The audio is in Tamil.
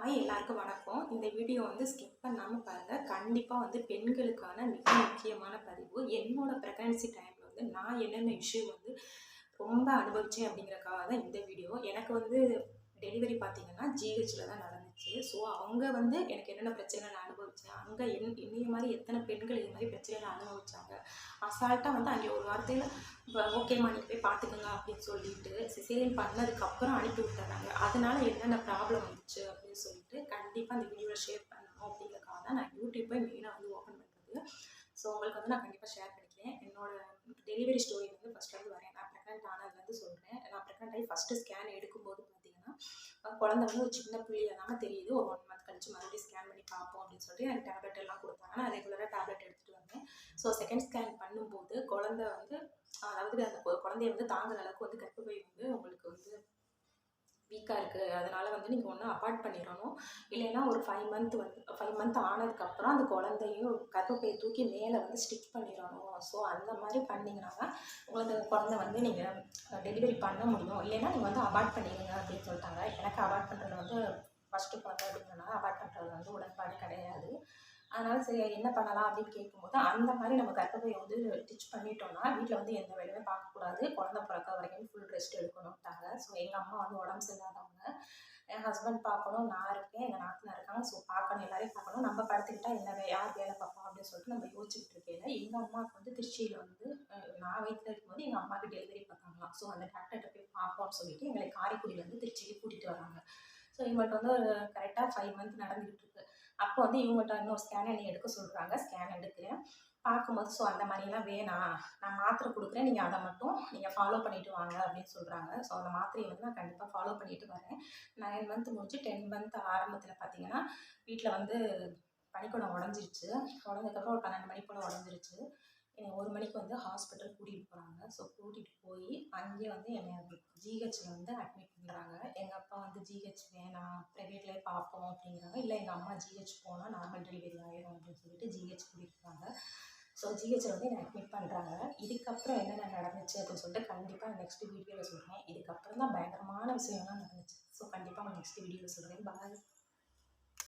ஹாய் எல்லாருக்கும் வணக்கம். இந்த வீடியோ வந்து ஸ்கிப் பண்ணாமல் பாருங்கள் கண்டிப்பாக வந்து பெண்களுக்கான மிக முக்கியமான பதிவு. என்னோட ப்ரெக்னன்சி டைமில் வந்து நான் என்னென்ன இஷ்யூ வந்து ரொம்ப அனுபவித்தேன் அப்படிங்கிறக்காக தான் இந்த வீடியோ. எனக்கு வந்து டெலிவரி பார்த்தீங்கன்னா ஜிஹெச்சில் தான் நடந்துச்சு. ஸோ அவங்க வந்து எனக்கு என்னென்ன பிரச்சனை நான் அனுபவித்தேன் அங்கே என் என்னைய மாதிரி எத்தனை பெண்கள் இது மாதிரி பிரச்சனை அனுபவித்தாங்க அசால்ட்டாக வந்து அங்கே ஒரு வார்த்தையில் இப்போ ஓகேம்மா நீங்கள் போய் பார்த்துக்கோங்க அப்படின்னு சொல்லிட்டு சிசேரியன் பண்ணதுக்கப்புறம் அனுப்பி விட்டுறாங்க. அதனால என்னென்ன ப்ராப்ளம் வந்துச்சு கண்டிப்பாக அந்த வீடியோவில் ஷேர் பண்ணணும் அப்படிங்கிறக்காக தான் நான் யூடியூப்பை மெயினாக வந்து ஓப்பன் பண்ணுறது ஸோ உங்களுக்கு வந்து நான் கண்டிப்பாக ஷேர் பண்ணிக்கிறேன். என்னோட டெலிவரி ஸ்டோரி வந்து ஃபஸ்ட் வந்து வரேன். நான் ப்ரெக்னென்ட் ஆனதுலேருந்து சொல்கிறேன் நான் ப்ரெக்னென்ட் ஆகி ஃபஸ்ட்டு ஸ்கேன் எடுக்கும்போது பார்த்தீங்கன்னா குழந்தை வந்து ஒரு சின்ன புள்ளியாக தான் தெரியுது. ஒரு ஒன் மந்த் கழிச்சு மறுபடியும் ஸ்கேன் பண்ணி பார்ப்போம் அப்படின்னு சொல்லிட்டு எனக்கு டேப்லெட் எல்லாம் கொடுத்தாங்க. நான் ரெகுலராக டேப்லெட் எடுத்துகிட்டு வந்தேன். ஸோ செகண்ட் ஸ்கேன் பண்ணும்போது குழந்தை வந்து அதாவது அந்த குழந்தைய வந்து தாங்குற அளவுக்கு வந்து கர்ப்பப்பை வந்து உங்களுக்கு வந்து வீக்காக இருக்குது அதனால் வந்து நீங்கள் ஒன்று அபார்ட் பண்ணிடணும். இல்லைன்னா ஒரு ஃபைவ் மந்த் வந்து ஃபைவ் மந்த் ஆனதுக்கப்புறம் அந்த குழந்தையும் கர்ப்பப்பையை தூக்கி மேலே வந்து ஸ்டிச் பண்ணிடணும். ஸோ அந்த மாதிரி பண்ணிங்கன்னா தான் உங்களுக்கு குழந்தை வந்து நீங்கள் டெலிவரி பண்ண முடியும். இல்லைன்னா நீங்கள் வந்து அபார்ட் பண்ணிடுங்க அப்படின்னு சொல்லிட்டாங்க. எனக்கு அபார்ட் பண்ணுறது வந்து ஃபஸ்ட்டு குழந்தை அப்படிங்கிறனால அபார்ட் பண்ணுறது வந்து உடன்பாடு கிடையாது. அதனால் சரி என்ன பண்ணலாம் அப்படின்னு கேட்கும்போது அந்த மாதிரி நம்ம கர்ப்பப்பையை வந்து டிச் பண்ணிட்டோம்னா வீட்டில் வந்து எந்த வேலையுமே பார்க்கக்கூடாது. குழந்தை பிறக்க வரைக்கும் ஃபுல் ரெஸ்ட் எடுக்கணும்ட்டாங்க அம்மா வந்து உடம்பு சரியில்லாதவங்க. என் ஹஸ்பண்ட் பார்க்கணும் நான் இருக்கேன் எங்கள் நாத்தனா இருக்காங்க ஸோ பார்க்கணும் எல்லாரையும் பார்க்கணும் நம்ம படுத்துக்கிட்டா என்ன யார் வேலை பார்ப்போம் அப்படின்னு சொல்லிட்டு நம்ம யோசிச்சுட்டு இருக்கையில எங்கள் அம்மாவுக்கு வந்து திருச்சியில் வந்து நான் வயிற்றில் இருக்கும்போது எங்கள் அம்மாவுக்கு டெலிவரி பார்த்தாங்களாம். ஸோ அந்த டாக்டர்கிட்ட போய் பார்ப்போம்னு சொல்லிட்டு எங்களை காரைக்குடியிலேருந்து திருச்சிக்கு கூட்டிகிட்டு வராங்க. ஸோ இவங்கள்ட்ட வந்து ஒரு கரெக்டாக ஃபைவ் மந்த் நடந்துகிட்டு இருக்கு. அப்போ வந்து இவங்கள்ட்ட இன்னொரு ஸ்கேன் என்னை எடுக்க சொல்கிறாங்க ஸ்கேன் எடுக்கிறேன். பார்க்கும்போது ஸோ அந்த மாதிரிலாம் வேணாம் நான் மாத்திரை கொடுக்குறேன். நீங்கள் அதை மட்டும் நீங்கள் ஃபாலோ பண்ணிட்டு வாங்க அப்படின்னு சொல்கிறாங்க ஸோ அந்த மாத்திரையை வந்து நான் கண்டிப்பாக ஃபாலோ பண்ணிட்டு வரேன். நைன் மந்த் முடிச்சு டென் மந்த் ஆரம்பத்தில் பார்த்தீங்கன்னா வீட்டில் வந்து பனிக்குடம் உடஞ்சிருச்சு. உடஞ்சதுக்கப்புறம் ஒரு பன்னெண்டு மணி போல் உடஞ்சிருச்சு. என்னை ஒரு மணிக்கு வந்து ஹாஸ்பிட்டல் கூட்டிகிட்டு போகிறாங்க ஸோ கூட்டிகிட்டு போய் அங்கேயே வந்து என்னை ஜிஹெச்சில் வந்து அட்மிட் பண்ணுறாங்க எனக்கு ஜிஹெச் வேணாம் ப்ரைவேட்லேயே பார்ப்போம் அப்படிங்கிறாங்க. இல்லை எங்கள் அம்மா ஜிஹெச் போனால் நார்மல் டெலிவரி ஆயிடும் அப்படின்னு சொல்லிட்டு ஜிஹெச் கூட்டிகிட்டு ஸோ ஜிஹெச்சில் வந்து என்னை அட்மிட் பண்ணுறாங்க இதுக்கப்புறம் என்னென்ன நடந்துச்சு அப்படின்னு சொல்லிட்டு கண்டிப்பாக நெக்ஸ்ட் வீடியோவில் சொல்கிறேன் இதுக்கப்புறம் தான் பயங்கரமான விஷயம்லாம் நடந்துச்சு. ஸோ கண்டிப்பாக நான் நெக்ஸ்ட் வீடியோவில் சொல்கிறேன் பாய்